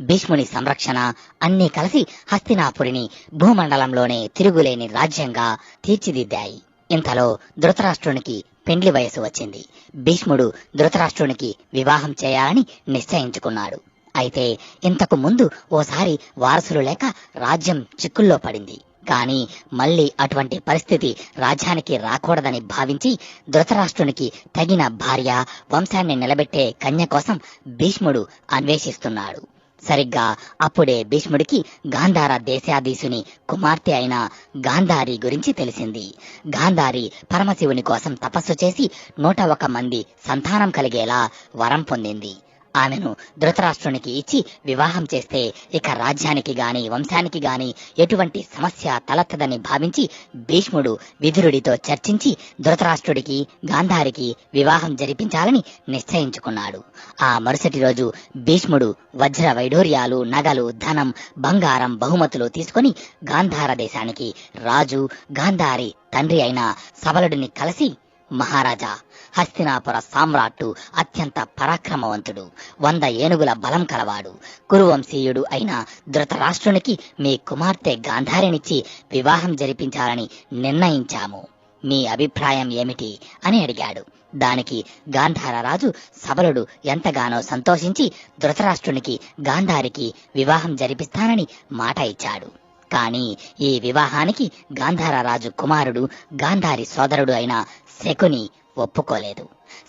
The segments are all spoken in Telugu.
భీష్ముని సంరక్షణ అన్నీ కలిసి హస్తినాపురిని భూమండలంలోనే తిరుగులేని రాజ్యంగా తీర్చిదిద్దాయి. ఇంతలో ధృతరాష్ట్రునికి పెండ్లి వయసు వచ్చింది. భీష్ముడు ధృతరాష్ట్రునికి వివాహం చేయాలని నిశ్చయించుకున్నాడు. అయితే ఇంతకు ముందు ఓసారి వారసులు లేక రాజ్యం చిక్కుల్లో పడింది. కానీ మళ్ళీ అటువంటి పరిస్థితి రాజ్యానికి రాకూడదని భావించి ధృతరాష్ట్రునికి తగిన భార్య వంశాన్ని నిలబెట్టే కన్య కోసం భీష్ముడు అన్వేషిస్తున్నాడు. సరిగ్గా అప్పుడే భీష్ముడికి గాంధార దేశాధీశుని కుమార్తె అయిన గాంధారి గురించి తెలిసింది. గాంధారి పరమశివుని కోసం తపస్సు చేసి నూట ఒక మంది సంతానం కలిగేలా వరం పొందింది. ఆమెను ధృతరాష్ట్రునికి ఇచ్చి వివాహం చేస్తే ఇక రాజ్యానికి గాని వంశానికి గాని ఎటువంటి సమస్య తలెత్తదని భావించి భీష్ముడు విధురుడితో చర్చించి ధృతరాష్ట్రుడికి గాంధారికి వివాహం జరిపించాలని నిశ్చయించుకున్నాడు. ఆ మరుసటి రోజు భీష్ముడు వజ్ర వైఢూర్యాలు నగలు ధనం బంగారం బహుమతులు తీసుకొని గాంధార దేశానికి రాజు గాంధారి తండ్రి అయిన సబలుడిని కలిసి మహారాజా హస్తినాపుర సామ్రాట్టు అత్యంత పరాక్రమవంతుడు. వంద ఏనుగుల బలం కలవాడు. కురువంశీయుడు అయిన ధృతరాష్ట్రునికి మీ కుమార్తె గాంధారినిచ్చి వివాహం జరిపించాలని నిర్ణయించాము. మీ అభిప్రాయం ఏమిటి? అని అడిగాడు. దానికి గాంధార రాజు సబలుడు ఎంతగానో సంతోషించి ధృతరాష్ట్రునికి గాంధారికి వివాహం జరిపిస్తానని మాట ఇచ్చాడు. కానీ ఈ వివాహానికి గాంధార రాజు కుమారుడు గాంధారి సోదరుడు అయిన శకుని ఒప్పుకోలేదు.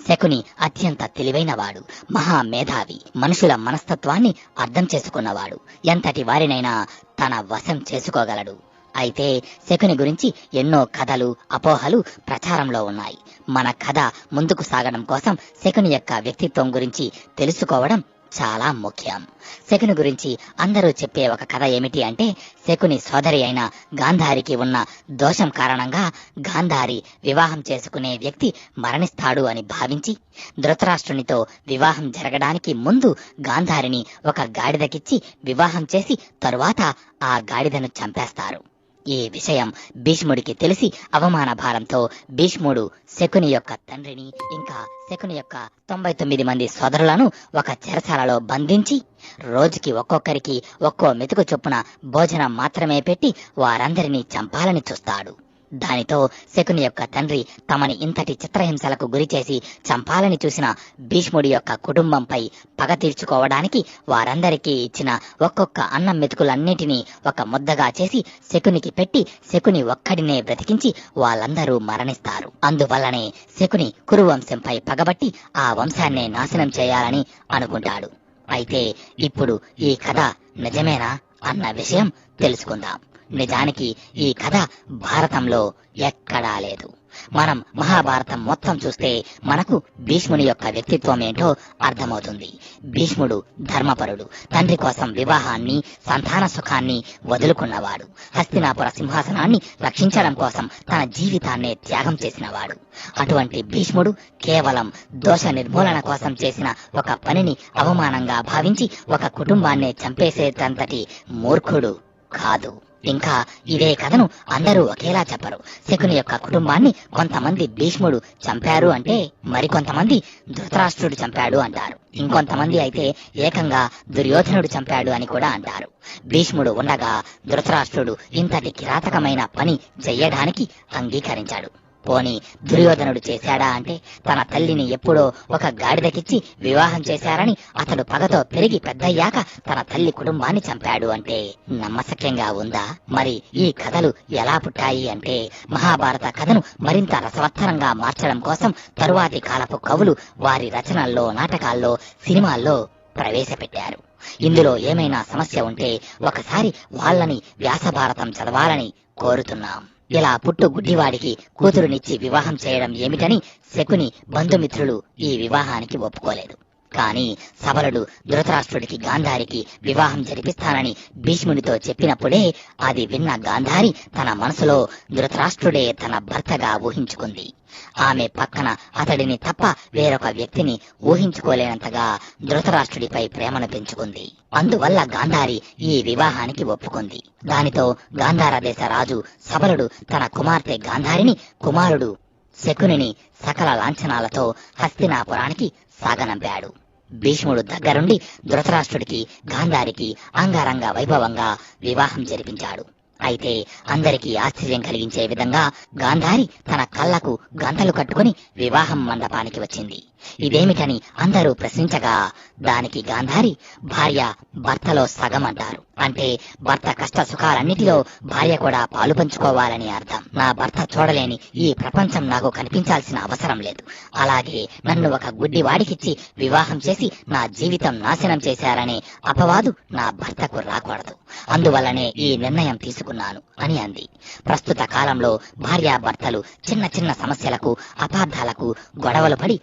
శకుని అత్యంత తెలివైనవాడు మహా మేధావి మనుషుల మనస్తత్వాన్ని అర్థం చేసుకున్నవాడు. ఎంతటి వారినైనా తన వశం చేసుకోగలడు. అయితే శకుని గురించి ఎన్నో కథలు అపోహలు ప్రచారంలో ఉన్నాయి. మన కథ ముందుకు సాగడం కోసం శకుని యొక్క వ్యక్తిత్వం గురించి తెలుసుకోవడం చాలా ముఖ్యం. శకుని గురించి అందరూ చెప్పే ఒక కథ ఏమిటి అంటే శకుని సోదరి అయిన గాంధారికి ఉన్న దోషం కారణంగా గాంధారి వివాహం చేసుకునే వ్యక్తి మరణిస్తాడు అని భావించి ధృతరాష్ట్రునితో వివాహం జరగడానికి ముందు గాంధారిని ఒక గాడిదకిచ్చి వివాహం చేసి తరువాత ఆ గాడిదను చంపేస్తారు. ఈ విషయం భీష్ముడికి తెలిసి అవమాన భారంతో భీష్ముడు శకుని యొక్క తండ్రిని ఇంకా శకుని యొక్క తొంభై తొమ్మిది మంది సోదరులను ఒక చెరసాలలో బంధించి రోజుకి ఒక్కొక్కరికి ఒక్కో మెతుకు చొప్పున భోజనం మాత్రమే పెట్టి వారందరినీ చంపాలని చూస్తాడు. దానితో శకుని యొక్క తండ్రి తమని ఇంతటి చిత్రహింసలకు గురిచేసి చంపాలని చూసిన భీష్ముడి యొక్క కుటుంబంపై పగ తీర్చుకోవడానికి వారందరికీ ఇచ్చిన ఒక్కొక్క అన్నం మెతుకులన్నిటినీ ఒక ముద్దగా చేసి శకునికి పెట్టి శకుని ఒక్కడినే బ్రతికించి వాళ్ళందరూ మరణిస్తారు. అందువల్లనే శకుని కురువంశంపై పగబట్టి ఆ వంశాన్నే నాశనం చేయాలని అనుకుంటాడు. అయితే ఇప్పుడు ఈ కథ నిజమేనా అన్న విషయం తెలుసుకుందాం. నిజానికి ఈ కథ భారతంలో ఎక్కడా లేదు. మనం మహాభారతం మొత్తం చూస్తే మనకు భీష్ముని యొక్క వ్యక్తిత్వం ఏంటో అర్థమవుతుంది. భీష్ముడు ధర్మపరుడు. తండ్రి కోసం వివాహాన్ని సంతాన సుఖాన్ని వదులుకున్నవాడు. హస్తినాపుర సింహాసనాన్ని రక్షించడం కోసం తన జీవితాన్నే త్యాగం చేసినవాడు. అటువంటి భీష్ముడు కేవలం దోష నిర్మూలన కోసం చేసిన ఒక పనిని అవమానంగా భావించి ఒక కుటుంబాన్నే చంపేసేటంతటి మూర్ఖుడు కాదు. ఇంకా ఇదే కథను అందరూ ఒకేలా చెప్పరు. శకుని యొక్క కుటుంబాన్ని కొంతమంది భీష్ముడు చంపారు అంటే మరికొంతమంది ధృతరాష్ట్రుడు చంపాడు అంటారు. ఇంకొంతమంది అయితే ఏకంగా దుర్యోధనుడు చంపాడు అని కూడా అంటారు. భీష్ముడు ఉండగా ధృతరాష్ట్రుడు ఇంతటి కిరాతకమైన పని చెయ్యడానికి అంగీకరించాడు. పోని దుర్యోధనుడు చేశాడా అంటే తన తల్లిని ఎప్పుడో ఒక గాడిదకిచ్చి వివాహం చేశారని అతడు పగతో పెరిగి పెద్దయ్యాక తన తల్లి కుటుంబాన్ని చంపాడు అంటే నమ్మశక్యంగా ఉందా? మరి ఈ కథలు ఎలా పుట్టాయి అంటే మహాభారత కథను మరింత రసవత్తరంగా మార్చడం కోసం తరువాతి కాలపు కవులు వారి రచనల్లో నాటకాల్లో సినిమాల్లో ప్రవేశపెట్టారు. ఇందులో ఏమైనా సమస్య ఉంటే ఒకసారి వాళ్ళని వ్యాసభారతం చదవాలని కోరుతున్నాం. ఇలా పుట్టు గుడ్డివాడికి కూతురునిచ్చి వివాహం చేయడం ఏమిటని శకుని బంధుమిత్రులు ఈ వివాహానికి ఒప్పుకోలేదు. కానీ సబలుడు ధృతరాష్ట్రుడికి గాంధారికి వివాహం జరిపిస్తానని భీష్మునితో చెప్పినప్పుడే అది విన్న గాంధారి తన మనసులో ధృతరాష్ట్రుడే తన భర్తగా ఊహించుకుంది. ఆమె పక్కన అతడిని తప్ప వేరొక వ్యక్తిని ఊహించుకోలేనంతగా ధృతరాష్ట్రుడిపై ప్రేమను పెంచుకుంది. అందువల్ల గాంధారి ఈ వివాహానికి ఒప్పుకుంది. దానితో గాంధార దేశ రాజు సబలుడు తన కుమార్తె గాంధారిని కుమారుడు శకునిని సకల లాంఛనాలతో హస్తినాపురానికి సాగనంపాడు. భీష్ముడు దగ్గరుండి ధృతరాష్ట్రుడికి గాంధారికి అంగారంగ వైభవంగా వివాహం జరిపించాడు. అయితే అందరికీ ఆశ్చర్యం కలిగించే విధంగా గాంధారి తన కళ్ళకు గంతలు కట్టుకుని వివాహం మండపానికి వచ్చింది. ఇదేమిటని అందరూ ప్రశ్నించగా దానికి గాంధారి భార్య భర్తలో సగం అంటారు. అంటే భర్త కష్ట సుఖాలన్నిటిలో భార్య కూడా పాలు పంచుకోవాలని అర్థం. నా భర్త చూడలేని ఈ ప్రపంచం నాకు కనిపించాల్సిన అవసరం లేదు. అలాగే నన్ను ఒక గుడ్డి వాడికిచ్చి వివాహం చేసి నా జీవితం నాశనం చేశారనే అపవాదు నా భర్తకు రాకూడదు. అందువల్లనే ఈ నిర్ణయం తీసుకున్నాను అని అంది. ప్రస్తుత కాలంలో భార్యాభర్తలు చిన్న చిన్న సమస్యలకు అపార్థాలకు గొడవలు పడి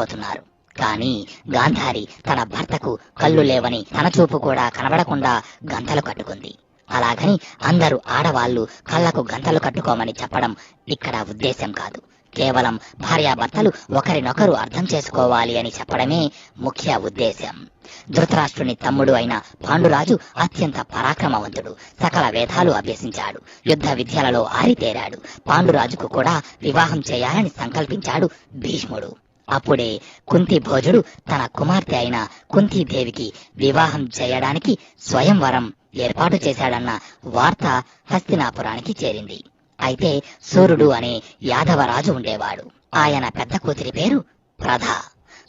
విడిపోతున్నారు కానీ గాంధారి తన భర్తకు కళ్ళు లేవని తన చూపు కూడా కనబడకుండా గంతలు కట్టుకుంది. అలాగని అందరూ ఆడవాళ్ళు కళ్ళకు గంతలు కట్టుకోమని చెప్పడం ఇక్కడ ఉద్దేశం కాదు. కేవలం భార్యాభర్తలు ఒకరినొకరు అర్థం చేసుకోవాలి అని చెప్పడమే ముఖ్య ఉద్దేశం ధృతరాష్ట్రుని తమ్ముడు అయిన పాండురాజు అత్యంత పరాక్రమవంతుడు. సకల వేదాలు అభ్యసించాడు. యుద్ధ విద్యలలో ఆరితేరాడు. పాండురాజుకు కూడా వివాహం చేయాలని సంకల్పించాడు భీష్ముడు. అప్పుడే కుంతి భోజుడు తన కుమార్తె అయిన కుంతీదేవికి వివాహం చేయడానికి స్వయంవరం ఏర్పాటు చేశాడన్న వార్త హస్తినాపురానికి చేరింది. అయితే సూర్యుడు అనే యాదవరాజు ఉండేవాడు. ఆయన పెద్ద కూతురి పేరు ప్రధ.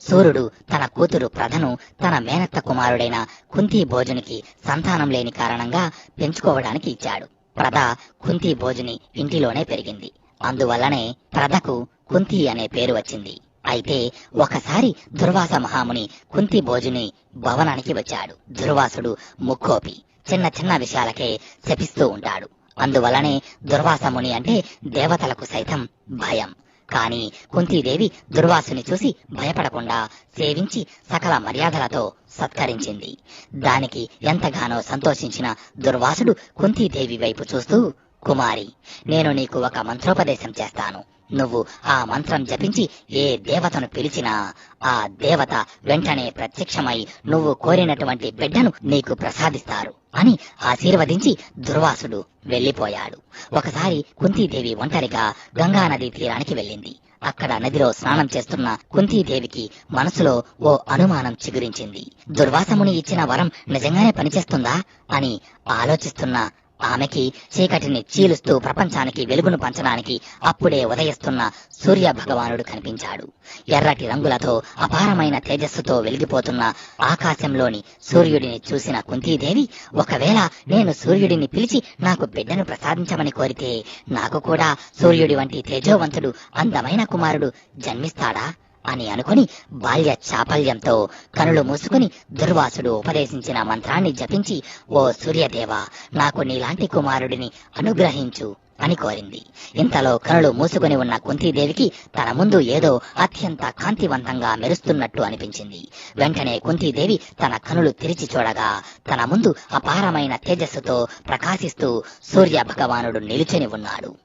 సూర్యుడు తన కూతురు ప్రధను తన మేనత్త కుమారుడైన కుంతి భోజునికి సంతానం లేని కారణంగా పెంచుకోవడానికి ఇచ్చాడు. ప్రధ కుంతి భోజుని ఇంటిలోనే పెరిగింది. అందువల్లనే ప్రధకు కుంతి అనే పేరు వచ్చింది. అయితే ఒకసారి దుర్వాస మహాముని కుంతి భోజుని భవనానికి వచ్చాడు. దుర్వాసుడు ముక్కోపి చిన్న చిన్న విషయాలకే శపిస్తూ ఉంటాడు. అందువలనే దుర్వాసముని అంటే దేవతలకు సైతం భయం. కాని కుంతీదేవి దుర్వాసుని చూసి భయపడకుండా సేవించి సకల మర్యాదలతో సత్కరించింది. దానికి ఎంతగానో సంతోషించిన దుర్వాసుడు కుంతీదేవి వైపు చూస్తూ కుమారి నేను నీకు ఒక మంత్రోపదేశం చేస్తాను. నువ్వు ఆ మంత్రం జపించి ఏ దేవతను పిలిచినా ఆ దేవత వెంటనే ప్రత్యక్షమై నువ్వు కోరినటువంటి బిడ్డను నీకు ప్రసాదిస్తారు అని ఆశీర్వదించి దుర్వాసుడు వెళ్ళిపోయాడు ఒకసారి కుంతీదేవి ఒంటరిగా గంగా నది తీరానికి వెళ్ళింది. అక్కడ నదిలో స్నానం చేస్తున్న కుంతీదేవికి మనసులో ఓ అనుమానం చిగురించింది. దుర్వాసముని ఇచ్చిన వరం నిజంగానే పనిచేస్తుందా అని ఆలోచిస్తున్న ఆమెకి చీకటిని చీలుస్తూ ప్రపంచానికి వెలుగును పంచడానికి అప్పుడే ఉదయిస్తున్న సూర్య భగవానుడు కనిపించాడు. ఎర్రటి రంగులతో అపారమైన తేజస్సుతో వెలిగిపోతున్న ఆకాశంలోని సూర్యుడిని చూసిన కుంతీదేవి ఒకవేళ నేను సూర్యుడిని పిలిచి నాకు బిడ్డను ప్రసాదించమని కోరితే నాకు కూడా సూర్యుడి వంటి తేజోవంతుడు అందమైన కుమారుడు జన్మిస్తాడా? అని అనుకుని బాల్య చాపల్యంతో కనులు మూసుకుని దుర్వాసుడు ఉపదేశించిన మంత్రాన్ని జపించి ఓ సూర్యదేవ నాకు నీలాంటి కుమారుడిని అనుగ్రహించు అని కోరింది. ఇంతలో కనులు మూసుకుని ఉన్న కుంతీదేవికి తన ముందు ఏదో అత్యంత కాంతివంతంగా మెరుస్తున్నట్టు అనిపించింది. వెంటనే కుంతీదేవి తన కనులు తెరిచి చూడగా తన ముందు అపారమైన తేజస్సుతో ప్రకాశిస్తూ సూర్య భగవానుడు నిలుచుని ఉన్నాడు.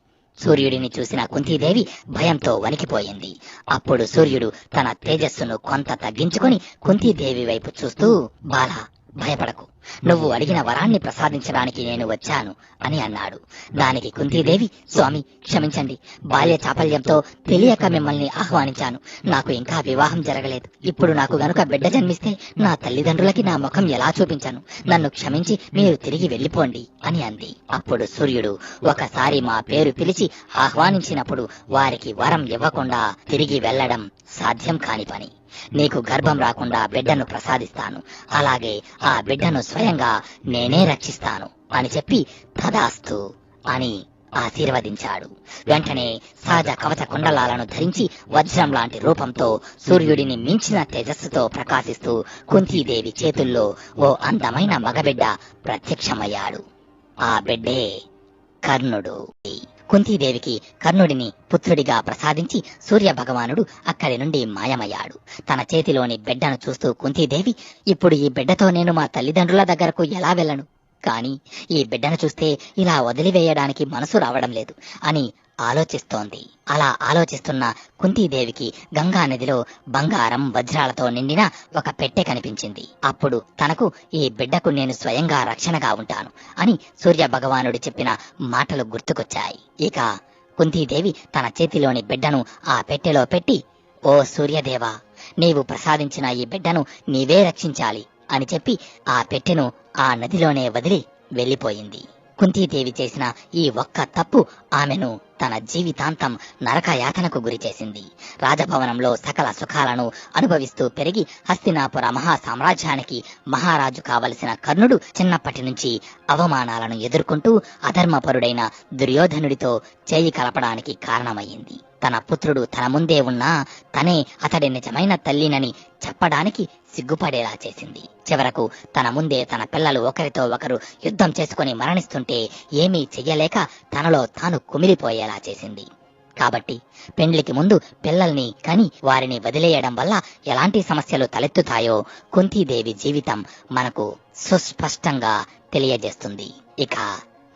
సూర్యుడిని చూసిన కుంతీదేవి భయంతో వణికిపోయింది. అప్పుడు సూర్యుడు తన తేజస్సును కొంత తగ్గించుకుని కుంతీదేవి వైపు చూస్తూ బాల భయపడకు. నువ్వు అడిగిన వరాన్ని ప్రసాదించడానికి నేను వచ్చాను అని అన్నాడు. దానికి కుంతీదేవి స్వామి క్షమించండి. బాల్య చాపల్యంతో తెలియక మిమ్మల్ని ఆహ్వానించాను. నాకు ఇంకా వివాహం జరగలేదు. ఇప్పుడు నాకు గనుక బిడ్డ జన్మిస్తే నా తల్లిదండ్రులకి నా ముఖం ఎలా చూపించను? నన్ను క్షమించి మీరు తిరిగి వెళ్ళిపోండి అని అంది. అప్పుడు సూర్యుడు ఒకసారి మా పేరు పిలిచి ఆహ్వానించినప్పుడు వారికి వరం ఇవ్వకుండా తిరిగి వెళ్ళడం సాధ్యం కాని పని. నీకు గర్భం రాకుండా బిడ్డను ప్రసాదిస్తాను. అలాగే ఆ బిడ్డను స్వయంగా నేనే రక్షిస్తాను అని చెప్పి తదాస్తు అని ఆశీర్వదించాడు. వెంటనే సహజ కవచ కుండలాలను ధరించి వజ్రం లాంటి రూపంతో సూర్యుడిని మించిన తేజస్సుతో ప్రకాశిస్తూ కుంతీదేవి చేతుల్లో ఓ అందమైన మగబిడ్డ ప్రత్యక్షమయ్యాడు. ఆ బిడ్డే కర్ణుడు. కుంతీదేవికి కర్ణుడిని పుత్రుడిగా ప్రసాదించి సూర్య భగవానుడు అక్కడి నుండి మాయమయ్యాడు. తన చేతిలోని బిడ్డను చూస్తూ కుంతీదేవి ఇప్పుడు ఈ బిడ్డతో నేను మా తల్లిదండ్రుల దగ్గరకు ఎలా వెళ్ళను? కాని ఈ బిడ్డను చూస్తే ఇలా వదిలివేయడానికి మనసు రావడం లేదు అని ఆలోచిస్తోంది. అలా ఆలోచిస్తున్న కుంతీదేవికి గంగా నదిలో బంగారం వజ్రాలతో నిండిన ఒక పెట్టె కనిపించింది. అప్పుడు తనకు ఈ బిడ్డకు నేను స్వయంగా రక్షణగా ఉంటాను అని సూర్య భగవానుడు చెప్పిన మాటలు గుర్తుకొచ్చాయి. ఇక కుంతీదేవి తన చేతిలోని బిడ్డను ఆ పెట్టెలో పెట్టి ఓ సూర్యదేవా నీవు ప్రసాదించిన ఈ బిడ్డను నీవే రక్షించాలి అని చెప్పి ఆ పెట్టెను ఆ నదిలోనే వదిలి వెళ్ళిపోయింది. కుంతీదేవి చేసిన ఈ ఒక్క తప్పు ఆమెను తన జీవితాంతం నరక యాతనకు గురి చేసింది. రాజభవనంలో సకల సుఖాలను అనుభవిస్తూ పెరిగి హస్తినాపుర మహా సామ్రాజ్యానికి మహారాజు కావలసిన కర్ణుడు చిన్నప్పటి నుంచి అవమానాలను ఎదుర్కొంటూ అధర్మపరుడైన దుర్యోధనుడితో చేయి కలపడానికి కారణమయ్యింది తన పుత్రుడు తన ముందే ఉన్నా తనే అతడి నిజమైన తల్లినని చెప్పడానికి సిగ్గుపడేలా చేసింది. చివరకు తన ముందే తన పిల్లలు ఒకరితో ఒకరు యుద్ధం చేసుకుని మరణిస్తుంటే ఏమీ చెయ్యలేక తనలో తాను కుమిలిపోయేలా చేసింది. కాబట్టి పెండ్లికి ముందు పిల్లల్ని కని వారిని వదిలేయడం వల్ల ఎలాంటి సమస్యలు తలెత్తుతాయో కుంతీదేవి జీవితం మనకు సుస్పష్టంగా తెలియజేస్తుంది. ఇక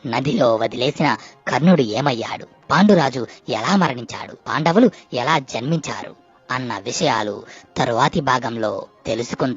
నదిలో వదిలేసిన కర్ణుడు ఏమయ్యాడు? పాండురాజు ఎలా మరణించాడు? పాండవులు ఎలా జన్మించారు? అన్న విషయాలు తరువాతి భాగంలో తెలుసుకుందాం.